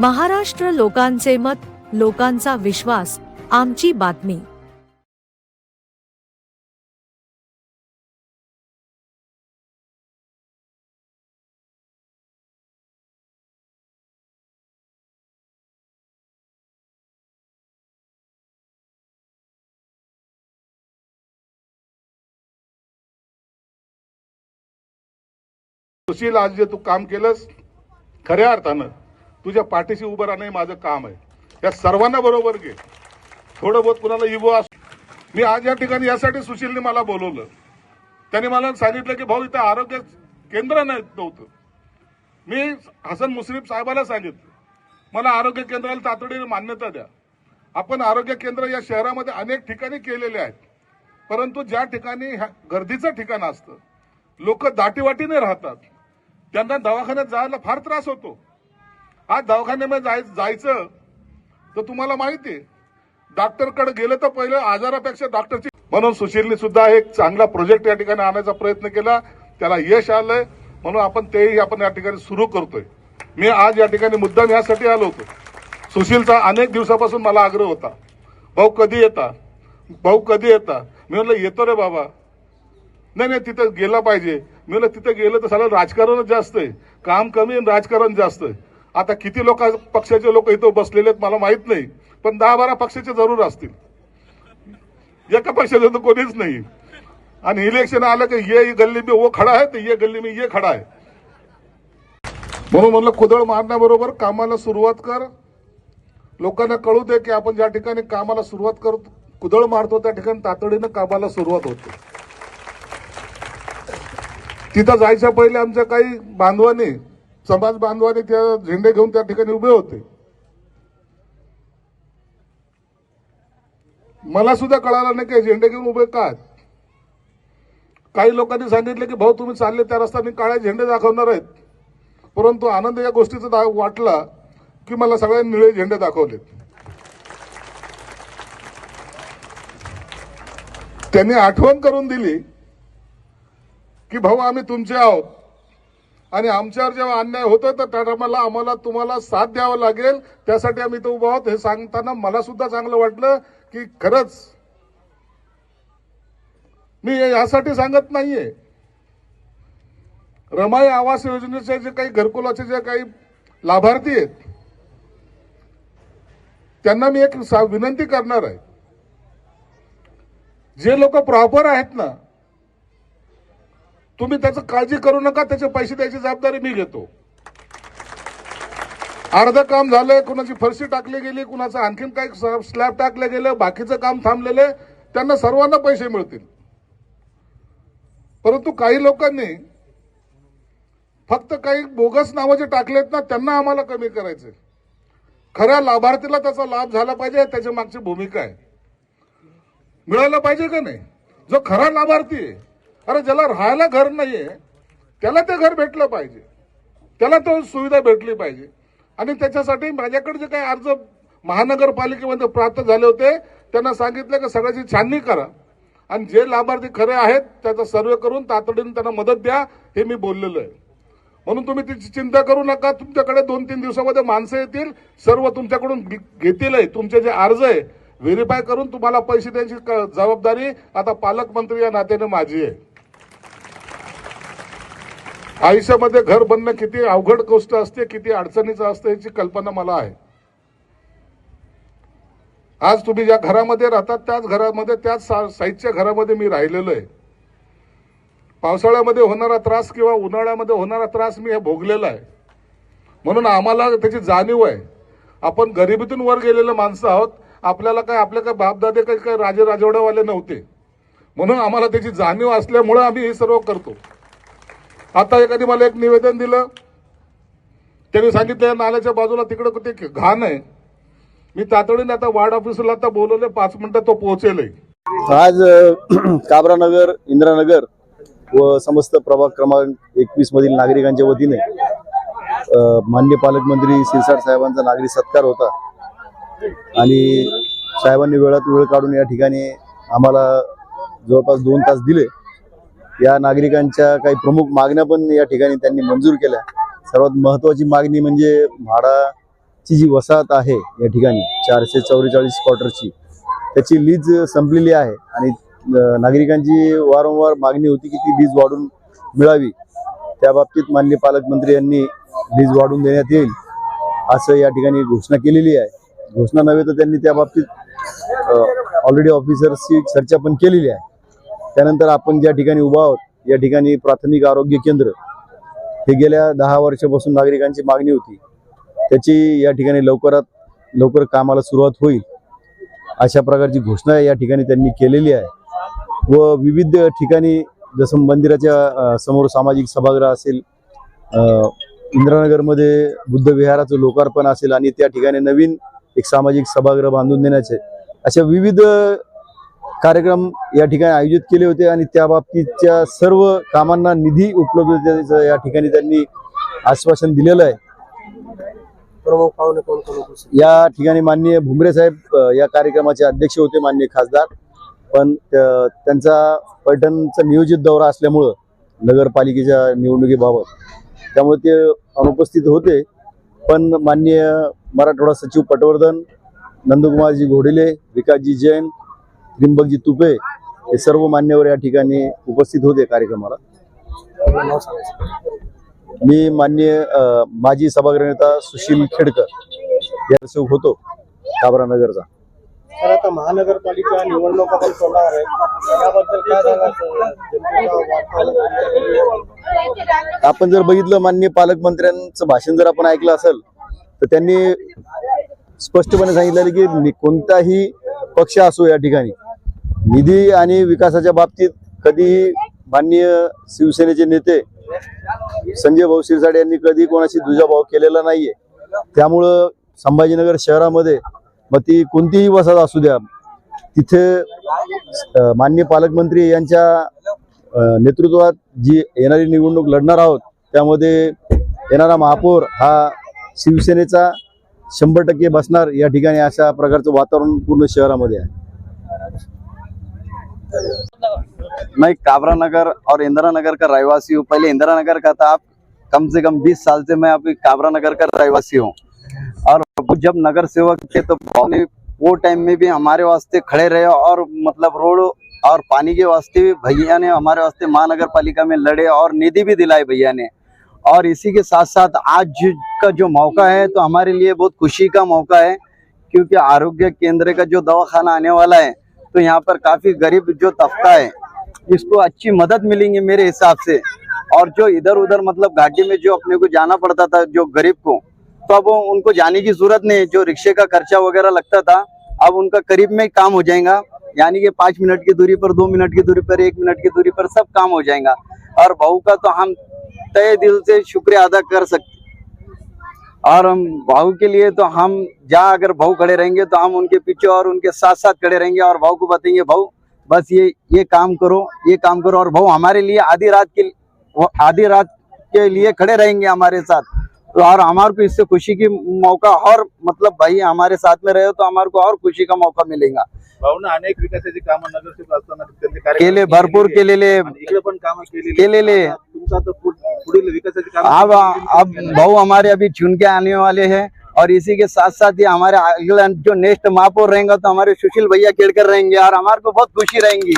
महाराष्ट्र लोकांचे मत लोकांचा विश्वास आमची बातमी. सुशील आज जे तू काम केलंस खऱ्या अर्थानं तुझ्या पाठीशी उभं राहणं हे माझं काम आहे. या सर्वांना बरोबर घे. थोडं बहुत कुणाला इगो अस मी आज या ठिकाणी यासाठी सुशीलने मला बोलवलं. त्याने मला सांगितलं की भाऊ इथं आरोग्य केंद्र नाही नव्हतं. मी हसन मुश्रीफ साहेबाला सांगितलं मला आरोग्य केंद्राला तातडीने मान्यता द्या. आपण आरोग्य केंद्र या शहरामध्ये अनेक ठिकाणी केलेले आहेत. परंतु ज्या ठिकाणी ह्या- गर्दीचं ठिकाण असतं लोक दाटीवाटीने राहतात. त्यांना दवाखान्यात जायला फार त्रास होतो. आज दवाखान्यामध्ये जाय जायचं तर तुम्हाला माहिती आहे. डॉक्टरकडे गेलं तर पहिलं आजारापेक्षा डॉक्टरची म्हणून सुशीलने सुद्धा एक चांगला प्रोजेक्ट या ठिकाणी आणायचा प्रयत्न केला. त्याला यश आलंय. म्हणून आपण तेही आपण या ठिकाणी सुरू करतोय. मी आज या ठिकाणी मुद्दाम यासाठी आलो होतो. सुशीलचा अनेक दिवसापासून मला आग्रह होता. भाऊ कधी येता? भाऊ कधी येता? मी म्हटलं येतो रे बाबा. नाही नाही तिथं गेला पाहिजे. मी म्हटलं तिथं गेलं तर सगळं राजकारणच जास्त आहे. काम कमी आणि राजकारण जास्त आहे. आता किती लोक पक्षाचे लोक इथं बसलेले आहेत मला माहीत नाही पण दहा बारा पक्षाचे जरूर असतील. एका पक्षाचं तर कोणीच नाही. आणि इलेक्शन आलं की ये गल्ली मी वो खडा आहे तर ये गल्ली मी ये खडा आहे म्हणून म्हणलं कुदळ मारण्याबरोबर कामाला सुरुवात कर. लोकांना कळू दे की आपण ज्या ठिकाणी कामाला सुरुवात करतो कुदळ मारतो त्या ठिकाणी तातडीनं कामाला सुरुवात होते. तिथं जायच्या पहिले आमच्या काही बांधवांनी समाज बांधवाने त्या झेंडे घेऊन त्या ठिकाणी उभे होते. मला सुद्धा कळालं नाही की झेंडे घेऊन उभे काय काही लोकांनी सांगितलं की भाऊ तुम्ही चालले त्या रस्ता मी काळ्या झेंडे दाखवणार आहेत. परंतु आनंद या गोष्टीचा दा- वाटला की मला सगळ्यांनी निळे झेंडे दाखवलेत. त्यांनी आठवण करून दिली की भाऊ आम्ही तुमचे आहोत. आणि आमच्यावर जेव्हा अन्याय होतोय तर त्या टायमाला आम्हाला तुम्हाला साथ द्यावं लागेल. त्यासाठी आम्ही इथं उभा आहोत. हे सांगताना मला सुद्धा चांगलं वाटलं की खरंच मी यासाठी सांगत नाहीये. रमाई आवास योजनेचे जे काही घरकुलाचे जे काही लाभार्थी आहेत त्यांना मी एक सा- विनंती करणार आहे. जे लोक प्रॉपर आहेत ना तुम्ही त्याचं काळजी करू नका त्याचे पैसे द्यायची जबाबदारी मी घेतो. अर्ध काम झालंय कुणाची फरशी टाकली गेली कुणाचं आणखीन काही स्लॅब टाकलं गेलं बाकीचं काम थांबलेलं आहे, त्यांना सर्वांना पैसे मिळतील. परंतु काही लोकांनी फक्त काही बोगस नावं जे टाकलेत ना त्यांना आम्हाला कमी करायचे खऱ्या लाभार्थीला त्याचा लाभ झाला पाहिजे त्याच्या मागची भूमिका आहे. मिळायला पाहिजे का नाही? जो खरा लाभार्थी आहे अरे ज्याला राहायला घर नाहीये त्याला ते घर भेटलं पाहिजे. त्याला तो सुविधा भेटली पाहिजे. आणि त्याच्यासाठी माझ्याकडे जे काही अर्ज महानगरपालिकेमध्ये प्राप्त झाले होते त्यांना सांगितलं की सगळ्याची छाननी करा. आणि जे लाभार्थी खरे आहेत त्याचा सर्वे करून तातडीने त्यांना मदत द्या हे मी बोललेलो आहे. म्हणून तुम्ही तिची चिंता करू नका. तुमच्याकडे दोन तीन दिवसामध्ये माणसं येतील सर्व तुमच्याकडून घेतील आहे. तुमचे जे अर्ज आहे व्हेरीफाय करून तुम्हाला पैसे द्यायची क- जबाबदारी आता पालकमंत्री या नात्याने माझी आहे. आयुष्यामध्ये घर बनणं किती अवघड गोष्ट असते किती अडचणीचं असते याची कल्पना मला आहे. आज तुम्ही ज्या घरामध्ये राहतात त्याच घरामध्ये त्याच सा- साईजच्या घरामध्ये मी राहिलेलो आहे. पावसाळ्यामध्ये होणारा त्रास किंवा उन्हाळ्यामध्ये होणारा त्रास मी हे भोगलेला आहे. म्हणून आम्हाला त्याची जाणीव आहे. आपण गरिबीतून वर गेलेले माणसं आहोत आपल्याला काय आपले काय बापदादे काही काही राजे राजवड्यावाले नव्हते. म्हणून आम्हाला त्याची जाणीव असल्यामुळे आम्ही हे सर्व करतो. आता एखादी मला एक निवेदन दिलं. त्यांनी सांगितलं नाल्याच्या बाजूला तिकडं कुठे घाण आहे. मी तातडीने आता वार्ड ऑफिसरला आता बोलवले पाच मिनिटं तो पोहोचेल आज काबरानगर इंदिरानगर व समस्त प्रभाग क्रमांक एकवीस मधील नागरिकांच्या वतीने मान्य पालकमंत्री शिरसाट साहेबांचा नागरिक सत्कार होता. आणि साहेबांनी वेळात वेळ काढून या ठिकाणी आम्हाला जवळपास दोन तास दिले. या नागरिकांच्या काही प्रमुख मागण्या पण या ठिकाणी त्यांनी मंजूर केल्या. सर्वात महत्वाची मागणी म्हणजे म्हाडाची जी वसाहत आहे या ठिकाणी चारशे चौवेचाळीस क्वार्टरची त्याची लीज संपलेली आहे आणि नागरिकांची वारंवार मागणी होती की ती लीज वाढून मिळावी. त्या बाबतीत माननीय पालकमंत्री यांनी लीज वाढवून देण्यात येईल असं या ठिकाणी घोषणा केलेली आहे. घोषणा नव्हे तर त्यांनी त्या बाबतीत ऑलरेडी ऑफिसर्सची चर्चा पण केलेली आहे. त्यानंतर आपण ज्या ठिकाणी उभा आहोत या ठिकाणी प्राथमिक आरोग्य केंद्र हे गेल्या दहा वर्षापासून नागरिकांची मागणी होती. त्याची या ठिकाणी लवकरात लवकर कामाला सुरुवात होईल अशा प्रकारची घोषणा या ठिकाणी त्यांनी केलेली आहे. व विविध ठिकाणी जसं मंदिराच्या समोर सामाजिक सभागृह असेल इंद्रानगरमध्ये बुद्ध विहाराचं लोकार्पण असेल आणि त्या ठिकाणी नवीन एक सामाजिक सभागृह बांधून देण्याचे अशा विविध कार्यक्रम या ठिकाणी आयोजित केले होते आणि त्या बाबतीतच्या सर्व कामांना निधी उपलब्धतेचं या ठिकाणी त्यांनी आश्वासन दिलेलं आहे. प्रमुख पाहुणे कोण कोण उपस्थित? या ठिकाणी माननीय भुमरे साहेब या कार्यक्रमाचे अध्यक्ष होते माननीय खासदार. पण त्या- त्यांचा पैठणचा नियोजित दौरा असल्यामुळं नगरपालिकेच्या निवडणुकीबाबत त्यामुळे ते अनुपस्थित होते. पण माननीय मराठवाडा सचिव पटवर्धन नंदकुमारजी घोडेले विकासजी जैन त्रिंबकजी तुपे हे सर्व मान्यवर या ठिकाणी उपस्थित होते कार्यक्रमाला. मी माननीय अ, माजी सभागृह नेता सुशील खेडकर या होतो काबरा नगरचा. तर आता महानगरपालिका निवडणुका पण तोंडावर आहेत. याबद्दल काय सांगायचं जनतेला वाटतं? आपण जर बघितलं माननीय पालकमंत्र्यांचं भाषण जर आपण ऐकलं असेल तर त्यांनी स्पष्टपणे सांगितलेलं की कोणताही पक्ष असो या ठिकाणी निधी आणि विकासाच्या बाबतीत कधीही माननीय शिवसेनेचे नेते संजय भाऊ शिरसाडे यांनी कधी कोणाशी दुजाभाव केलेला नाहीये. त्यामुळं संभाजीनगर शहरामध्ये मग ती कोणतीही वसाहत असू द्या तिथे माननीय पालकमंत्री यांच्या नेतृत्वात जी येणारी निवडणूक लढणार आहोत त्यामध्ये येणारा महापौर हा शिवसेनेचा शंभर टक्के बसणार या ठिकाणी अशा प्रकारचं वातावरण पूर्ण शहरामध्ये आहे. मैं काबरा नगर और इंदिरा नगर का रहवासी हूँ। पहले इंदिरा नगर का था आप, कम से कम 20 साल से मैं अभी काबरा नगर का रहवासी हूँ। और जब नगर सेवक थे तो वो टाइम में भी हमारे वास्ते खड़े रहे और मतलब रोड और पानी के वास्ते भी भैया ने हमारे वास्ते महानगर पालिका में लड़े और निधि भी दिलाई भैया ने। और इसी के साथ साथ आज का जो मौका है तो हमारे लिए बहुत खुशी का मौका है, क्योंकि आरोग्य केंद्र का जो दवाखाना आने वाला है तो यहाँ पर काफ़ी गरीब जो तबका है, इसको अच्छी मदद मिलेंगी मेरे हिसाब से। और जो इधर उधर मतलब घाटी में जो अपने को जाना पड़ता था, जो गरीब को तो अब उनको जाने की ज़रूरत नहीं जो रिक्शे का खर्चा वगैरह लगता था, अब उनका करीब में काम हो जाएगा। यानी कि पाँच मिनट की दूरी पर, दो मिनट की दूरी पर, एक मिनट की दूरी पर सब काम हो जाएगा। और बहू का तो हम तय दिल से शुक्रिया अदा कर सकते और हम भाऊ के लिए तो हम जहाँ अगर भाऊ खड़े रहेंगे तो हम उनके पीछे और उनके साथ साथ खड़े रहेंगे और भाऊ को बताएँगे भाऊ बस ये ये काम करो ये काम करो। और भाऊ हमारे लिए आधी रात के आधी रात के लिए खड़े रहेंगे हमारे साथ। तो और हमारे को इससे खुशी की मौका और मतलब भाई हमारे साथ में रहे तो हमारे को और खुशी का मौका मिलेगा। भाऊन अनेक विकासाची कामं नगरसेवक असताना त्यांचे केले भरपूर केलेले आणि इकडे पण कामं केलेली केलेले. तुमचा तर पुढ- पुढील विकासाची कामं अब अब बहु हमारे अभी चुन के आने वाले हैं और इसी के साथ साथ ही हमारे अगला जो नेक्स्ट महापौर रहेंगे तो हमारे सुशील भैया केड़कर रहेंगे और हमारे को बहुत खुशी रहेंगी।